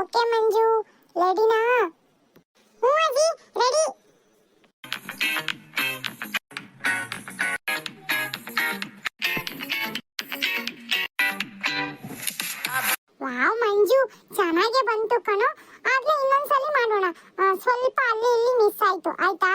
Okay ಮಂಜು, ರೆಡಿನಾ? ಹ್ಞೂ ಅಜ್ಜಿ, ರೆಡಿ. ವಾವ್ ಮಂಜು, ಚೆನ್ನಾಗೆ ಬಂತು ಕಣೋ. ಆಗ್ಲೇ ಇನ್ನೊಂದ್ಸಲಿ ಮಾಡೋಣ. ಸ್ವಲ್ಪ ಅಲ್ಲಿ ಇಲ್ಲಿ ಮಿಸ್ ಆಯ್ತು, ಆಯ್ತಾ?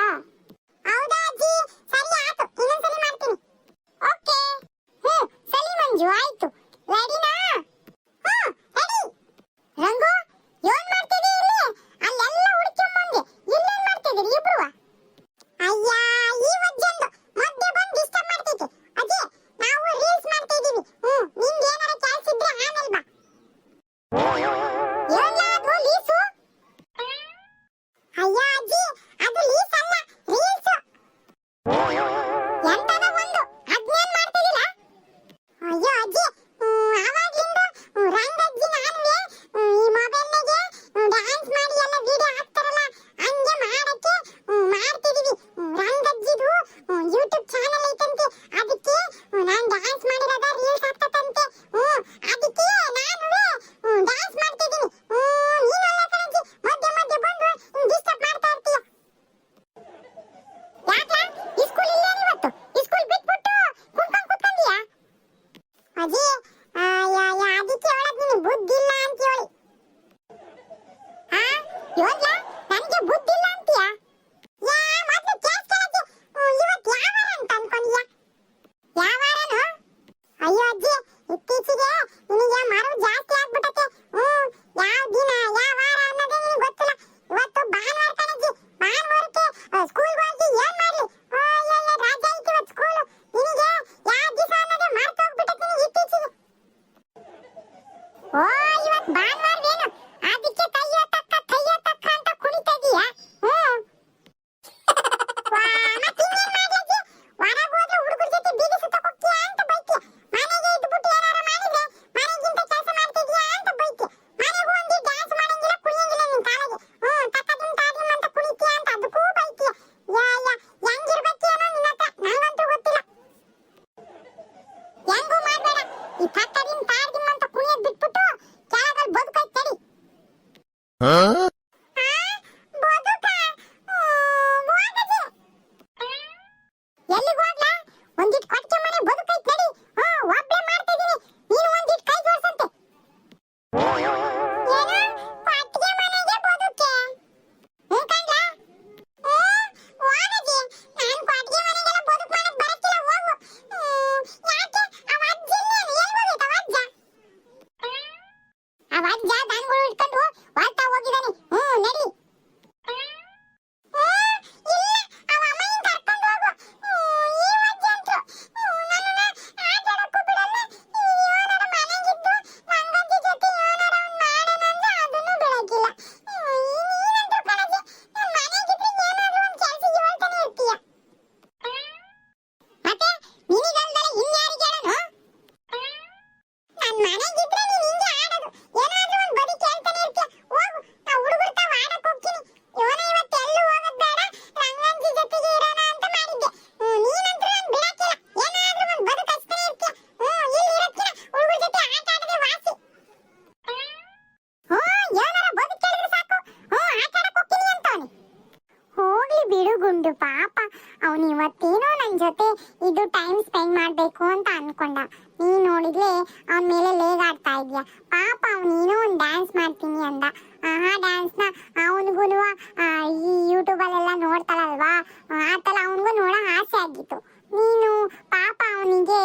ಬಿಡು ಗುಂಡು, ಪಾಪ. ಅವನು ಇವತ್ತೇನೋ ನನ್ನ ಜೊತೆ ಇದು ಟೈಮ್ ಸ್ಪೆಂಡ್ ಮಾಡಬೇಕು ಅಂತ ಅನ್ಕೊಂಡ. ನೀ ನೋಡಿದ್ಲೇ ಅವನ ಮೇಲೆ ಲೇಗಾಡ್ತಾ ಇದೆಯಾ. ಪಾಪ ಅವನೇನೋ ಒಂದು ಡ್ಯಾನ್ಸ್ ಮಾಡ್ತೀನಿ ಅಂದ. ಆ ಡ್ಯಾನ್ಸ್ನ ಅವನಿಗೂ ಈ ಯೂಟ್ಯೂಬಲ್ಲೆಲ್ಲ ನೋಡ್ತಾರಲ್ವಾ ಆ ಥರ ಅವನಿಗೂ ನೋಡೋ ಆಸೆ ಆಗಿತ್ತು. ನೀನು, ಪಾಪ, ಅವನಿಗೆ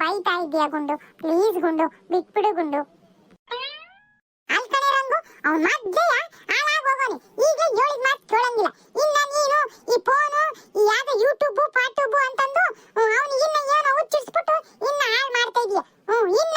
ಬೈತಾ ಇದೆಯಾ ಗುಂಡು? ಪ್ಲೀಸ್ ಗುಂಡು, ಬಿಟ್ಬಿಡು ಗುಂಡು. ಅಲ್ಕಡೆ ರಂಗು, ಅವನ ಮಜ್ಜೆಯ ಈಗ ಹೇಳಿದ ಮಾತು ಕೇಳಂಗಿಲ್ಲ. ಇನ್ನ ನೀನು ಈ ಫೋನು ಈ ಯಾದ ಯೂಟ್ಯೂಬ್ ಪಾಟ್ಯೂಬ್ ಅಂತಂದು ಅವನು ಇನ್ನ ಏನೋ ಹುಚ್ಚಿಡ್ಸ್ಬಿಟ್ಟು ಇನ್ನ ಹಾಳು ಮಾಡ್ತಾ ಇದೀಯ. ಹ್ಞೂ ಇನ್ನ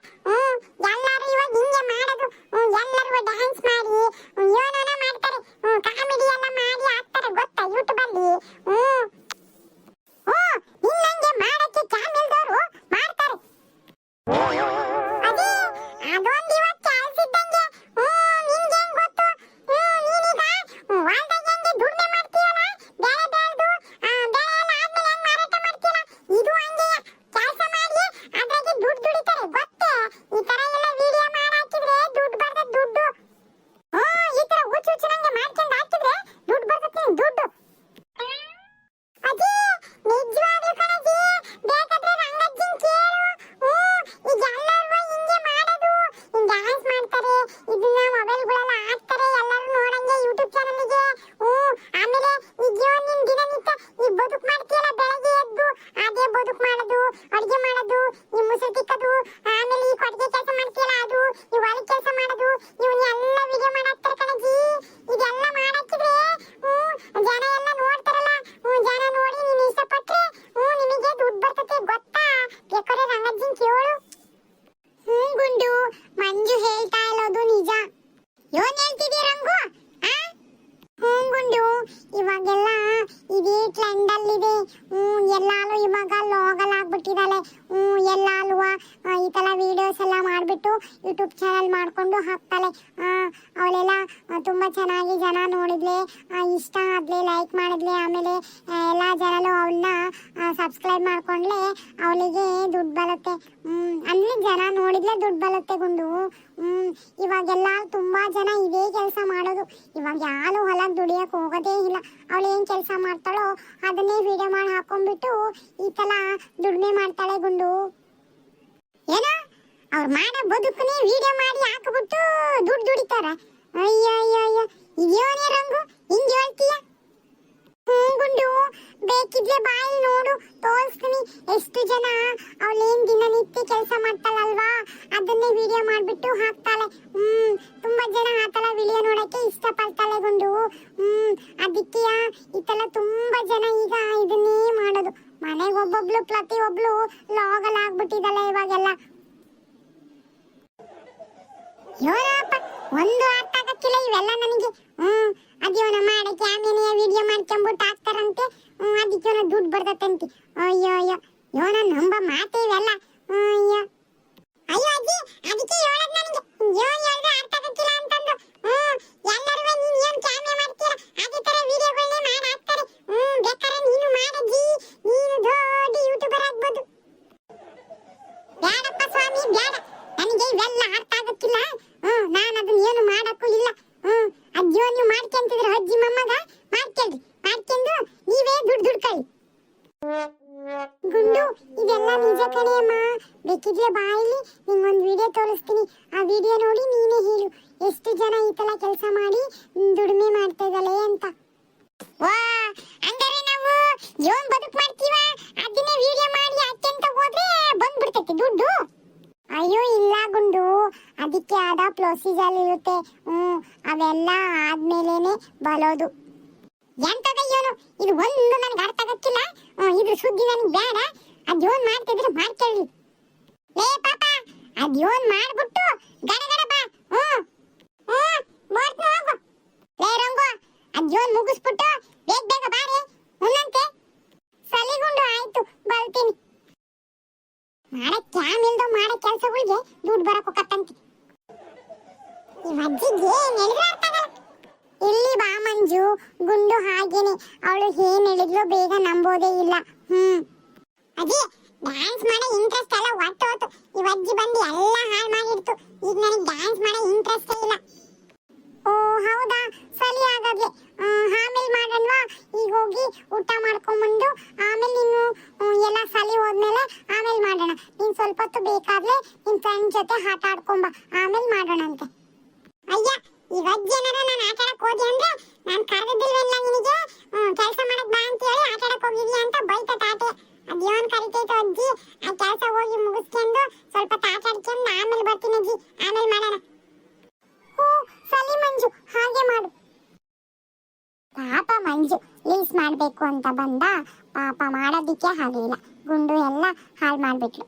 ಅಜ್ಜಿನ್ ಕೇಳು ಹ್ಮ್ ಗುಂಡು. ಮಂಜು ಹೇಳ್ತಾ ಇರೋದು ನಿಜ. ಯೋನ್ ಹೇಳ್ತಿದೀಯ ರಂಗು? ಹ್ಮ್ ಗುಂಡು ಇವಾಗೆಲ್ಲ ಇದೇ ಟ್ರೆಂಡ್ ಅಲ್ಲಿದೆ. ಹ್ಮ್ ಎಲ್ಲಾಲು ಇವಾಗ ಲೋಗಲ್ ಆಗ್ಬಿಟ್ಟಿದ್ದಾಳೆ. ಹ್ಮ್ ಎಲ್ಲಾಲ್ವ ಈ ತರ ವಿಡಿಯೋಸ್ ಎಲ್ಲ ಮಾಡ್ಬಿಟ್ಟು ಯೂಟ್ಯೂಬ್ ಚಾನಲ್ ಮಾಡ್ಕೊಂಡು ಹಾಕ್ತಾಳೆ. ಅವಳೆಲ್ಲ ತುಂಬಾ ಚೆನ್ನಾಗಿ ಜನ ನೋಡಿದ್ಲೆ. ಇಷ್ಟ ಆದ್ಲೆ ಲೈಕ್ ಮಾಡಿದ್ಲೆ. ಆಮೇಲೆ ಎಲ್ಲ ಜನರು ಅವಳನ್ನ ಸಬ್ಸ್ಕ್ರೈಬ್ ಮಾಡ್ಕೊಂಡ್ಲೆ ಅವಳಿಗೆ ದುಡ್ಡು ಬರುತ್ತೆ. ಅಂದರೆ ಜನ ನೋಡಿದ್ಲೆ ದುಡ್ಡು ಬರುತ್ತೆ ಗುಂಡು. ಇವಾಗೆಲ್ಲ ತುಂಬಾ ಜನ ಇದೇ ಕೆಲಸ ಮಾಡೋದು. ಇವಾಗ ಯಾರು ಹೊಲ ದುಡಿಯೋ ಹೋಗೋದೇ ಇಲ್ಲ. ಅವಳು ಏನು ಕೆಲಸ ಮಾಡ್ತಾಳೋ ಅದನ್ನೇ ವಿಡಿಯೋ ಮಾಡಿ ಹಾಕೊಂಡ್ಬಿಟ್ಟು ಈ ತರ ದುಡಿಮೆ ಮಾಡ್ತಾಳೆ ಗುಂಡು. ಏನೋ? ಅವ್ರು ಮಾಡೋ ಬದುಕನ್ನೇ ವಿಡಿಯೋ ಮಾಡಿ ಹಾಕ್ಬಿಟ್ಟು ದುಡ್ಡು ದುಡಿತಾರೆ. ಅಯ್ಯೋ ಅಯ್ಯೋ ಅಯ್ಯೋ ಇದ್ಯೋನೇ ರಂಗು? ಹಿಂಗೆ ಹೇಳ್ತೀಯ? ಹ್ಞೂ ಗುಂಡು, ಬೇಕಿದ್ರೆ ಬಾಯಿ ನೋಡು. ಎಷ್ಟು ಜನ ಅವಳೇನ್ ದಿನನಿತ್ಯ ಕೆಲಸ ಮಾಡ್ತಾಳಲ್ವಾ? ಅದನ್ನೇ ವಿಡಿಯೋ ಮಾಡ್ಬಿಟ್ಟು ಹಾಕ್ತಾಳೆ. ಹ್ಮ್, ತುಂಬಾ ಜನ ಆತಲ ವಿಡಿಯೋ ನೋಡಕ್ಕೆ ಇಷ್ಟಪಡ್ತಾಳೆ ಗುಂಡು. ಹ್ಮ್ ಅದಕ್ಕೆ ಈ ತರ ತುಂಬಾ ಜನ ಈಗ ಇದನ್ನೇ ಮಾಡೋದು. ಮನೆಗೆ ಒಬ್ಬೊಬ್ಳು ಪ್ರತಿ ಒಬ್ಳು ಲಾಗಲ್ ಆಗ್ಬಿಟ್ಟಿದಲ್ಲ ಇವಾಗೆಲ್ಲ. ಒಂದು ಅರ್ಥ ಆಗಕ್ಕಿಲ್ಲ ಇವೆಲ್ಲ ನನಗೆ, ಹ್ಮ್ ಅದ್ಯೋನ ಮಾಡಕ್ಕೆ ಆಮೇಲೆ ವಿಡಿಯೋ ಮಾಡ್ಕೊಂಬಿಟ್ಟು ಹಾಕ್ತಾರಂತೆ. ಹ್ಮ್, ಅದಕ್ಕೆ ದುಡ್ಡು ಬರ್ತದಂತೆ ಅಯ್ಯೋ ಅಯ್ಯೋ ಯೋನ ನಂಬ ಮಾತೆ ಇವೆಲ್ಲ. ಅಯ್ಯೋ. ಅಯ್ಯೋ ಅಜ್ಜಿ, ಅದಕ್ಕೆ ಹೇಳದ್ ನನಗೆ ಯೋ ಹೇಳಿದ್ರೆ ಅರ್ಥ ಆಗಕ್ಕಿಲ್ಲ ಅಂತಂದು ಹ್ಮ್ ಎಲ್ಲರೂ ನೀನ್ ಏನ್ ಕ್ಯಾಮೆ ಮಾಡ್ತೀರ ಅದೇ ತರ ವಿಡಿಯೋಗಳನ್ನೇ ಮಾಡಿ ಹಾಕ್ತಾರೆ ಹ್ಮ್ ಬೇಕಾದ್ರೆ ನೀನು ಮಾಡಜ್ಜಿ ನೀನು ದೊಡ್ಡ ಯೂಟ್ಯೂಬರ್ ಆಗ್ಬೋದು ಬೇಡಪ್ಪ ಸ್ವಾಮಿ ಬೇಡ ನನಗೆ ಇವೆಲ್ಲ ಅರ್ಥ ಆಗಕ್ಕಿಲ್ಲ ಹ್ಮ್ ನಾನು ಅದನ್ನ ಏನು ಮಾಡಕ್ಕೂ ಇಲ್ಲ ಹ್ಮ್ ಅಜ್ಜೋ ನೀವು ಮಾಡ್ಕೊಂತಿದ್ರ ಅಜ್ಜಿ ಮೊಮ್ಮಗ ಮಾಡ್ಕೊಳ್ರಿ ಮಾಡ್ಕೊಂಡು ನೀವೇ ಗುಂಡು, ಇದೆಲ್ಲ ನಿಜ ಕಣೆ ಅಮ್ಮ ಬೇಕಿದ್ರೆ ಬಾಯಿಲಿ ನಿಂಗೊಂದು ವಿಡಿಯೋ ತೋರಿಸ್ತೀನಿ. ಆ ವಿಡಿಯೋ ನೋಡಿ ನೀನೇ ಹೇಳು, ಎಷ್ಟು ಜನ ಈ ತರ ಕೆಲಸ ಮಾಡಿ ದುಡಿಮೆ ಮಾಡ್ತಾ ಇದ್ದಾಳೆ ಅಂತ. ವಾ ಅಂದರೆ ನಾವು ಏನ್ ಬದುಕು ಮಾಡ್ತೀವ? ಅದನ್ನೇ ವಿಡಿಯೋ ಮಾಡಿ ಅತ್ಯಂತ ಹೋದ್ರೆ ಬಂದ್ಬಿಡ್ತೈತೆ ದುಡ್ಡು. ಅಯ್ಯೋ, ಇಲ್ಲ ಗುಂಡು. ಅದಕ್ಕೆ ಆದ ಪ್ರೊಸೀಜರ್ ಇರುತ್ತೆ. ಹ್ಮ್, ಅವೆಲ್ಲ ಆದ್ಮೇಲೇನೆ ಬರೋದು. ಎಂತ ಇದು ಒಂದು ನನಗೆ ಅರ್ಥ ಆಗಕ್ಕಿಲ್ಲ. ಇದು ಇದ್ರ ಸುದ್ದಿ ನನಗೆ ಬೇಡ. ಅದ್ಯೋನ್ ಮಾಡ್ತಿದ್ರೆ ಮಾಡ್ಕೊಳ್ಳಿ ಲೇ ಪಾಪ, ಅದ್ಯೋನ್ ಮಾಡ್ಬಿಟ್ಟು ಗಡ ಗಡ ಬಾ ಹ್ಮ್ ಹ್ಮ್ ಬರ್ತೀನಿ ಹೋಗು ಲೇ ರಂಗು ಅದ್ಯೋನ್ ಮುಗಿಸ್ಬಿಟ್ಟು ಬೇಗ ಬೇಗ ಬಾರೆ ಉನ್ನಂತೆ ಸಲಿಗುಂಡು ಆಯ್ತು ಬರ್ತೀನಿ ಮಾಡಕ್ ಕ್ಯಾಮ್ ಇಲ್ದೋ ಮಾಡೋ ಕೆಲ್ಸಗಳಿಗೆ ದುಡ್ಡು ಬರಕ್ ಹೋಗತ್ತಂತೆ ಈ ಅಜ್ಜಿಗೆ ಏನ್ ಹೇಳಿದ್ರು ಅರ್ಥ ಆಗಲ್ಲ ಇಲ್ಲಿ ಬಾ ಮಂಜು ಗುಂಡು ಹಾಗೇನೆ. ಅವಳು ಏನ್ ಹೇಳಿದ್ಲು ಬೇಗ ನಂಬೋದೇ ಇಲ್ಲ. ಹ್ಮ್. ಅಜ್ಜಿ ಡ್ಯಾನ್ಸ್ ಮಾಡೋ ಇಂಟ್ರೆಸ್ಟ್ ಎಲ್ಲ ಈ ಅಜ್ಜಿ ಬಂದು ಎಲ್ಲ ಹಾಳು ಮಾಡಿಡ್ತು. ಈಗ ನನಗೆ ಡ್ಯಾನ್ಸ್ ಮಾಡೋ ಇಂಟ್ರೆಸ್ಟ್ ಇಲ್ಲ. ಓ, ಹೌದಾ? ಸರಿ ಹಾಗಾದ್ರೆ. ಆಮೇಲೆ ಮಾಡೋಣವಾ? ಈಗ ಹೋಗಿ ಊಟ ಮಾಡ್ಕೊಂಬಂದು, ಆಮೇಲೆ ನೀನು ಎಲ್ಲ ಸಲಿ ಹೋದ್ಮೇಲೆ ಆಮೇಲೆ ಮಾಡೋಣ. ನೀನು ಸ್ವಲ್ಪ ಹೊತ್ತು ಬೇಕಾದ್ರೆ ನಿನ್ ಫ್ರೆಂಡ್ ಜೊತೆ ಆಟ ಆಡ್ಕೊಂಬ. ಆಮೇಲೆ ಮಾಡೋಣಂತೆ. ಅಯ್ಯ, ಈ ಅಜ್ಜಿ ಏನಾರ ನಾನು ಆಟ ಹೋದೆ ಅಂದ್ರೆ ನಾನು ಕರೆದಿಲ್ವಲ್ಲ ನಿನಗೆ? ಕೆಲಸ ಮಾಡಕ್ ಬಾ ಅಂತ ಹೇಳಿ ಆಟ ಆಡಕ್ ಅಂತ ಬೈತ ತಾಟೆ. ಅದೇನ್ ಕರಿತೈತೆ ಅಜ್ಜಿ. ಆ ಕೆಲಸ ಹೋಗಿ ಮುಗಿಸ್ಕೊಂಡು ಸ್ವಲ್ಪ ತಾಟ ಆಡ್ಕೊಂಡು ಆಮೇಲೆ ಬರ್ತೀನಿ ಅಜ್ಜಿ. ಆಮೇಲೆ ಮಾಡೋಣ. ಓ ಸಲಿ ಮಂಜು, ಹಾಗೆ ಮಾಡು. ಪಾಪ ಮಂಜು ರೀಲ್ಸ್ ಮಾಡಬೇಕು ಅಂತ ಬಂದ. ಪಾಪ ಮಾಡೋದಿಕ್ಕೆ ಹಾಗೆ ಇಲ್ಲ ಗುಂಡು ಎಲ್ಲ ಹಾಳು ಮಾಡ್ಬಿಟ್ಲು.